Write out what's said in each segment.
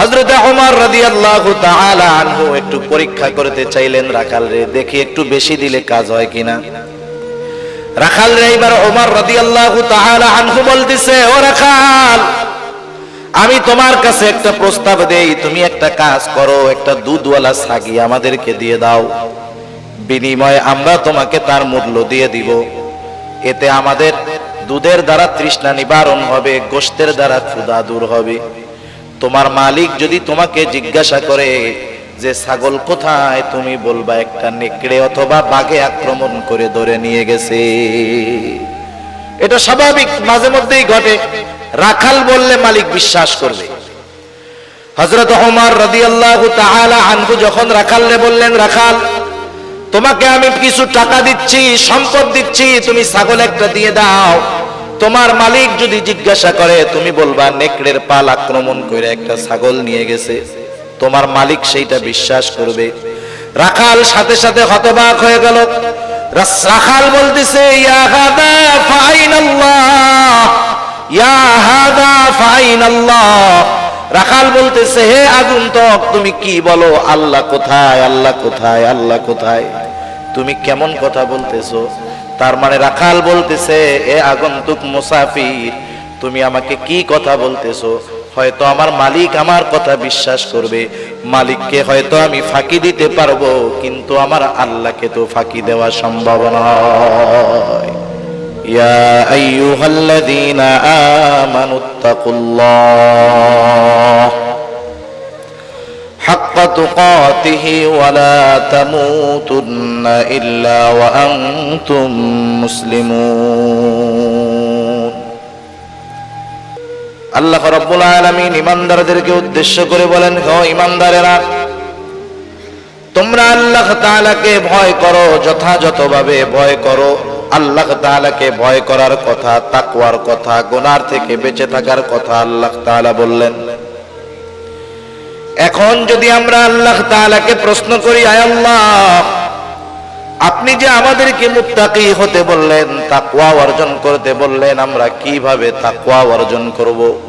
হজরত রাদিয়াল্লাহু তাআলা আনহু একটু পরীক্ষা করতে চাইলেন, রাখাল রে, দেখি একটু বেশি দিলে কাজ হয় কিনা? রাখাল রে, এবার রাদিয়াল্লাহু তাআলা আনহু বলতেছে, ও রাখাল, আমি তোমার কাছে একটা প্রস্তাব দেই, তুমি একটা কাজ করো, একটা দুধওয়ালা ছাগি আমাদেরকে দিয়ে দাও। বিনিময়ে আমরা তোমাকে তার মূল্য দিয়ে দিব। এতে আমাদের দুধের দ্বারা তৃষ্ণা নিবারণ হবে, গোষ্ঠের দ্বারা ক্ষুধা দূর হবে। তোমার মালিক যদি তোমাকে জিজ্ঞাসা করে যে, ছাগল কোথায়? তুমি বলবা, একটা নেকড়ে অথবা বাঘে আক্রমণ করে ধরে নিয়ে গেছে। এটা স্বাভাবিক, মাঝে মধ্যেই ঘটে। রাখাল বললে মালিক বিশ্বাস করবে। হজরত ওমর রাদিয়াল্লাহু তাআলা আনহু যখন রাখালরে বললেন, রাখাল, তোমাকে আমি কিছু টাকা দিচ্ছি, সম্পদ দিচ্ছি, তুমি ছাগল একটা দিয়ে দাও। তোমার মালিক যদি জিজ্ঞাসা করে, তুমি বলবা, নেকড়ের পাল আক্রমণ করে একটা ছাগল নিয়ে গেছে। তোমার মালিক সেইটা বিশ্বাস করবে। রাখাল সাথে সাথে হতবাক হয়ে গেল। রাখাল বলতেছে রাখাল বলতেছে, হে আগন্তুক, তুমি কি বলো? আল্লাহ কোথায়? আল্লাহ কোথায়? আল্লাহ কোথায়? তুমি কেমন কথা বলতেছো? তার মানে রাখাল বলতেছে, এ আগন্তুক মুসাফির, তুমি আমাকে কি কথা বলতেছো? হয়তো আমার মালিক আমার কথা বিশ্বাস করবে। মালিককে হয়তো আমি ফাঁকি দিতে পারব, কিন্তু আমার আল্লাহকে তো ফাঁকি দেওয়া সম্ভব নয়। ইয়া আমানুত্তাকুল্লাহ حق تقاته ولا تموتن إلا وأنتم مسلمون আল্লাহ রব্বুল আলামিন ইমানদারদেরকে উদ্দেশ্য করে বলেন হ ইমানদারেরা তোমরা আল্লাহ তাআলাকে ভয় করো যথাযথভাবে ভয় করো আল্লাহ তাআলাকে ভয় করার কথা তাকওয়ার কথা গুনার থেকে বেঁচে থাকার কথা আল্লাহ তাআলা বললেন এখন যদি আমরা আল্লাহ তাআলাকে প্রশ্ন করি, আয় আল্লাহ, আপনি যে আমাদেরকে মুত্তাকি হতে বললেন, তাকওয়া অর্জন করতে বললেন, আমরা কীভাবে তাকওয়া অর্জন করব?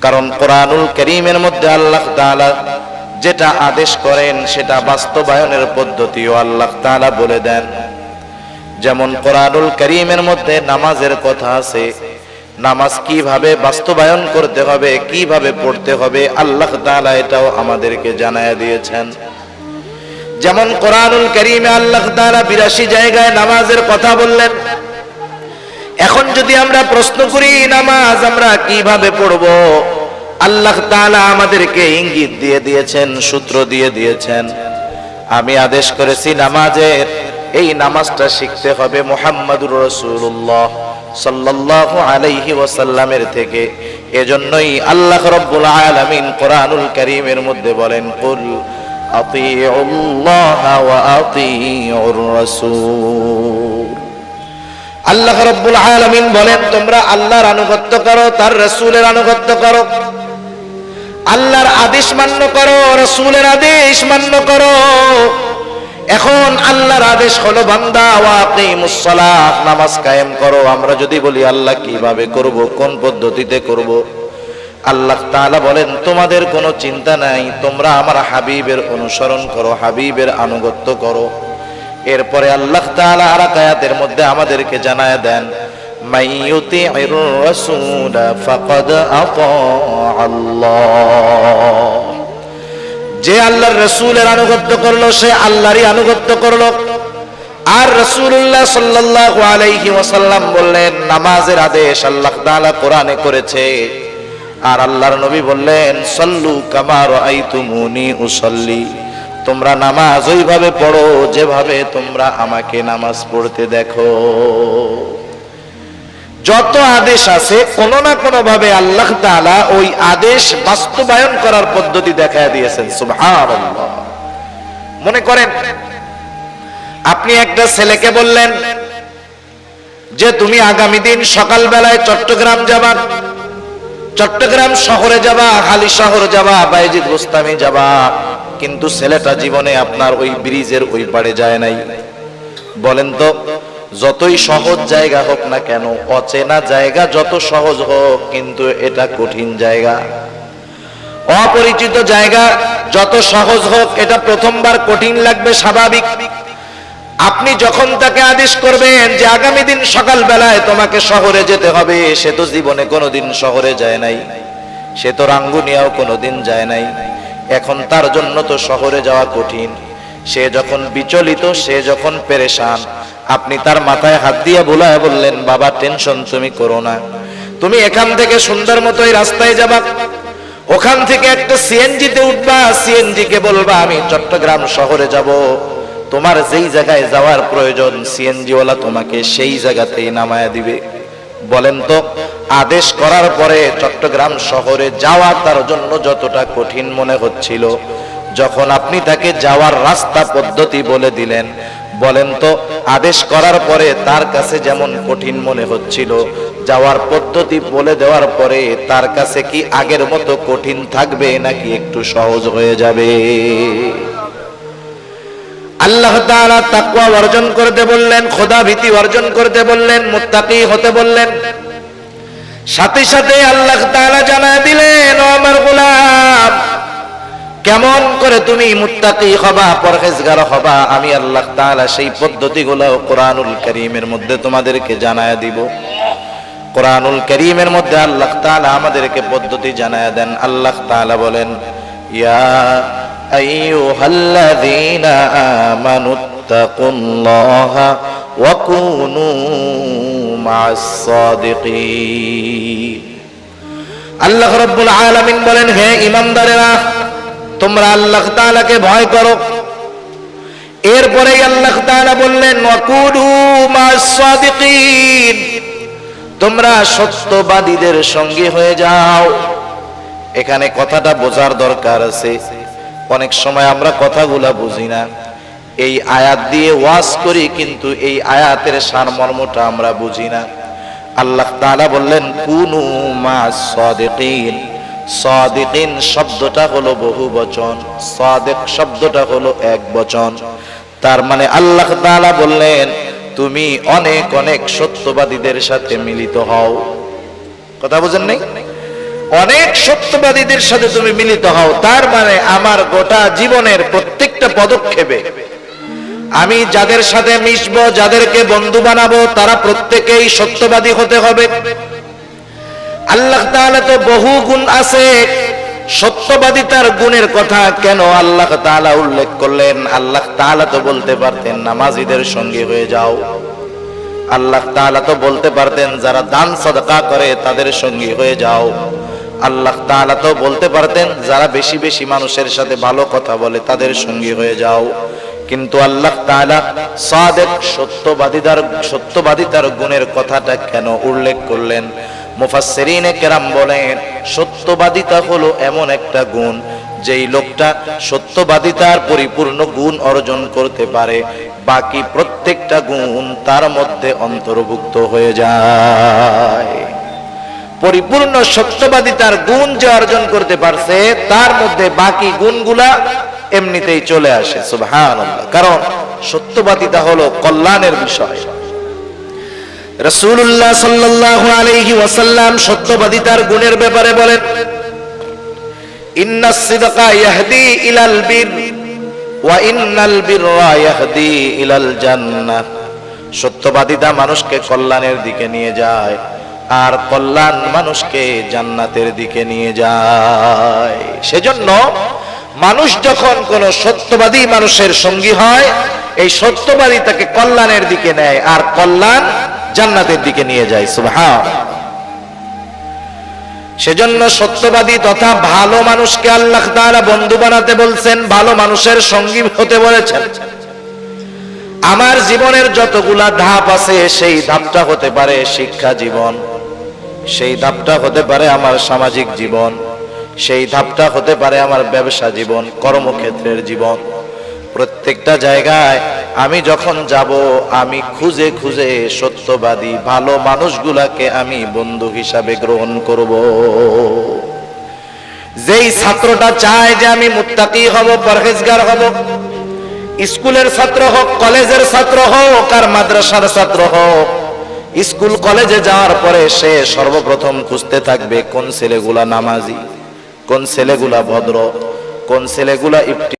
কারণ কোরআনুল করিমের মধ্যে আল্লাহ তাআলা যেটা আদেশ করেন, সেটা বাস্তবায়নের পদ্ধতিও আল্লাহ তাআলা বলে দেন। যেমন কোরআনুল করিমের মধ্যে নামাজের কথা আছে নামাজ কীভাবে বাস্তবায়ন করতে হবে, কীভাবে পড়তে হবে, আল্লাহ তাআলা এটাও আমাদেরকে জানায় দিয়েছেন। যেমন কোরআনুল করিমে আল্লাহ তাআলা বিরাশি জায়গায় নামাজের কথা বললেন, এখন যদি আমরা প্রশ্ন করি, নামাজ আমরা কীভাবে পড়ব? আল্লাহ তাআলা আমাদেরকে ইঙ্গিত দিয়ে দিয়েছেন, সূত্র দিয়ে দিয়েছেন। আমি আদেশ করেছি, নামাজের এই নামাজটা শিখতে হবে মোহাম্মদুর রাসূলুল্লাহ। সাল্লাল্লাহু আলাইহি ওয়াসাল্লামের থেকে। এজন্যই আল্লাহ রাব্বুল আলামিন কোরআনুল কারীমের মধ্যে বলেন, কুল আল্লাহ রব্বুল আলামিন বলেন, তোমরা আল্লাহর আনুগত্য করো, তার রাসূলের আনুগত্য করো। আল্লাহর আদেশ মান্য করো, রাসূলের আদেশ মান্য করো। এখন আল্লাহর আদেশ হলো, বান্দা ওয়াকিমুস সালাত, নামাজ কায়েম করো। আমরা যদি বলি, আল্লাহ কীভাবে করব? কোন পদ্ধতিতে করব? আল্লাহ তাআলা বলেন, তোমাদের কোনো চিন্তা নাই, তোমরা আমার হাবিবের অনুসরণ করো, হাবিবের আনুগত্য করো। এরপরে আল্লাহ তাআলা আর এক আয়াতের মধ্যে আমাদেরকে জানায় দেন আতা আল্লাহ। যে আল্লাহর রসুলের আনুগত্য করল, সে আল্লাহরই আনুগত্য করল। আর রসুল্লাহ সাল্লাল্লাহু আলাইহি ওয়াসাল্লাম বললেন, নামাজের আদেশ আল্লাহ তাআলা কোরআনে করেছে। আর আল্লাহর নবী বললেন, সল্লু কামা রাআইতুমুনি উসাল্লি। তোমরা নামাজ ওইভাবে পড়ো যেভাবে তোমরা আমাকে নামাজ পড়তে দেখো। যত আদেশ আছে, কোন না কোন ভাবে আল্লাহ তাআলা ওই আদেশ বাস্তবায়ন করার পদ্ধতি দেখায় দিয়েছেন। মনে করেন, আপনি একটা ছেলেকে বললেন যে, তুমি আগামী দিন সকালবেলায় চট্টগ্রাম যাবা, চট্টগ্রাম শহরে যাবা হালি শহর যাবা, বাইজিদ গোস্তামি যাবা। কিন্তু ছেলেটা জীবনে আপনার ওই ব্রিজের ওই পাড়ে যায় নাই। বলেন তো যতই সহজ জায়গা হোক না কেন, অচেনা জায়গা যত সহজ হোক, কিন্তু এটা কঠিন জায়গা। অপরিচিত জায়গা যত সহজ হোক, এটা প্রথমবার কঠিন লাগবে, স্বাভাবিক। আপনি যখন তাকে আদেশ করবেন যে আগামী দিন সকাল বেলায় তোমাকে শহরে যেতে হবে, সে তো জীবনে কোনোদিন শহরে যায় নাই। সে তো রাঙ্গুনিয়াও কোনোদিন যায় নাই। এখন তার জন্য তো শহরে যাওয়া কঠিন। সে যখন বিচলিত, সে যখন পেরেশান আপনি তার মাথায় হাত দিয়ে বোলায় বললেন, বাবা, টেনশন তুমি করো না। তুমি এখান থেকে সুন্দর মতো এই রাস্তায় যাবা। ওখান থেকে একটা সিএনজি তে উঠবা। সিএনজি কে বলবা, আমি চট্টগ্রাম শহরে যাব। তোমার যেই জায়গায় যাওয়ার প্রয়োজন সিএনজি ওয়ালা তোমাকে সেই জায়গাতেই নামায়া দিবে। বলেন তো, আদেশ করার পরে চট্টগ্রাম শহরে যাওয়া তার জন্য যতটা কঠিন মনে হচ্ছিল। যখন আপনি তাকে যাওয়ার রাস্তা পদ্ধতি বলে দিলেন বলেন তো, আদেশ করার পরে তার কাছে যেমন কঠিন মনে হচ্ছিল, যাওয়ার পদ্ধতি বলে দেওয়ার পরে তার কাছে কি আগের মতো কঠিন থাকবে নাকি একটু সহজ হয়ে যাবে? আল্লাহ তাআলা তাকওয়া অর্জন করতে বললেন, খোদা ভীতি অর্জন করতে বললেন, মুত্তাকি হতে বললেন। সাথে সাথে আল্লাহ তাআলা জানায় দিলেন, ও আমার গোলাম কেমন করে তুমি মুত্তাকি হবা, পরহেজগার হবা, আমি আল্লাহ তাআলা সেই পদ্ধতিগুলো কোরআনুল কারীমের মধ্যে তোমাদেরকে জানায় দিব। কোরআনুল করিমের মধ্যে আল্লাহ তাআলা আমাদেরকে পদ্ধতি জানায় দেন। আল্লাহ তাআলা বলেন, ইয়া আইয়ুহাল্লাযীনা আমানুত্তাকুল্লাহা ওয়া কুনু মা'আস সাদিকিন আল্লাহ রাব্বুল আলামিন বলেন, হে ইমানদারেরা তোমরা আল্লাহ তাআলাকে ভয় করো। এরপরে আল্লাহ তাআলা বললেন তোমরা সত্যবাদীদের সঙ্গে হয়ে যাও। এখানে কথাটা বোঝার দরকার আছে। অনেক সময় আমরা কথাগুলা বুঝি না। এই আয়াত দিয়ে ওয়াজ করি, কিন্তু এই আয়াতের সারমর্মটা আমরা বুঝি না। আল্লাহ তাআলা বললেন, কুনু মা সাদিকিন শব্দটা হলো বহু বচন, সাদিক শব্দটা হলো এক বচন। তার মানে আল্লাহ তাআলা বললেন, তুমি অনেক অনেক সত্যবাদীদের সাথে মিলিত হও। কথা বুঝেন নাই? অনেক সত্যবাদীদের সাথে তুমি মিলিত হও, তার মানে আমার গোটা জীবনের প্রত্যেকটা পদক্ষেপে আমি যাদের সাথে মিশবো, যাদেরকে বন্ধু বানাবো, তারা প্রত্যেকেই সত্যবাদী হতে হবে। আল্লাহ তাআলা তো বহু গুণ আছে। সত্যবাদিতার গুণের কথা কেন আল্লাহ তাআলা উল্লেখ করলেন? আল্লাহ তাআলা তো বলতে পারতেন নামাজীদের সঙ্গে হয়ে যাও। আল্লাহ তাআলা তো বলতে পারতেন যারা দান সদকা করে তাদের সঙ্গী হয়ে যাও। আল্লাহ তাআলা তো বলতে পারতেন যারা বেশি বেশি মানুষের সাথে ভালো কথা বলে তাদের সঙ্গী হয়ে যাও। কিন্তু আল্লাহ তাআলা সাদেক সত্যবাদিতার সত্যবাদিতার গুণের কথাটা কেন উল্লেখ করলেন? মুফাসসিরিনে কেরাম বলেন, সত্যবাদিতা হলো এমন একটা গুণ, যেই লোকটা সত্যবাদিতার পরিপূর্ণ গুণ অর্জন করতে পারে, বাকি প্রত্যেকটা গুণ তার মধ্যে অন্তর্ভুক্ত হয়ে যায়। পরিপূর্ণ সত্যবাদিতার গুণ যে অর্জন করতে পারছে, তার মধ্যে বাকি গুণগুলা এমনিতেই চলে আসে, সুবহানাল্লাহ। কারণ সত্যবাদিতা হলো কল্যাণের বিষয়। রাসূলুল্লাহ সাল্লাল্লাহু আলাইহি ওয়াসাল্লাম সত্যবাদিতার গুণের ব্যাপারে বলেন মানুষকে জান্নাতের দিকে নিয়ে যায়। সেজন্য মানুষ যখন কোন সত্যবাদী মানুষের সঙ্গী হয়, এই সত্যবাদী তাকে কল্যাণের দিকে নেয় আর কল্যাণ জান্নাতের দিকে নিয়ে যায়, সুবহান। সেজন্য সত্যবাদী তথা ভালো মানুষকে আল্লাহ তাআলা বন্ধু বানাতে বলছেন, ভালো মানুষের সঙ্গী হতে বলেছেন। আমার জীবনের যতগুলা ধাপ আছে, সেই ধাপটা হতে পারে শিক্ষা জীবন, সেই ধাপটা হতে পারে আমার সামাজিক জীবন, সেই ধাপটা হতে পারে আমার ব্যবসা জীবন, কর্মক্ষেত্রের জীবন। প্রত্যেকটা জায়গায় আমি যখন যাব, আমি খুঁজে খুঁজে সত্যবাদী ভালো মানুষগুলাকে আমি বন্ধু হিসাবে গ্রহণ করব। যেই ছাত্রটা চায় যে আমি মুত্তাকি হব, পরহেজগার হব, স্কুলের ছাত্র হোক, কলেজের ছাত্র হোক, আর মাদ্রাসার ছাত্র হোক, স্কুল কলেজে যাওয়ার পরে সে সর্বপ্রথম খুঁজতে থাকবে, কোন ছেলেগুলা নামাজি, কোন ছেলেগুলা ভদ্র, কোন ছেলেগুলা ইফতি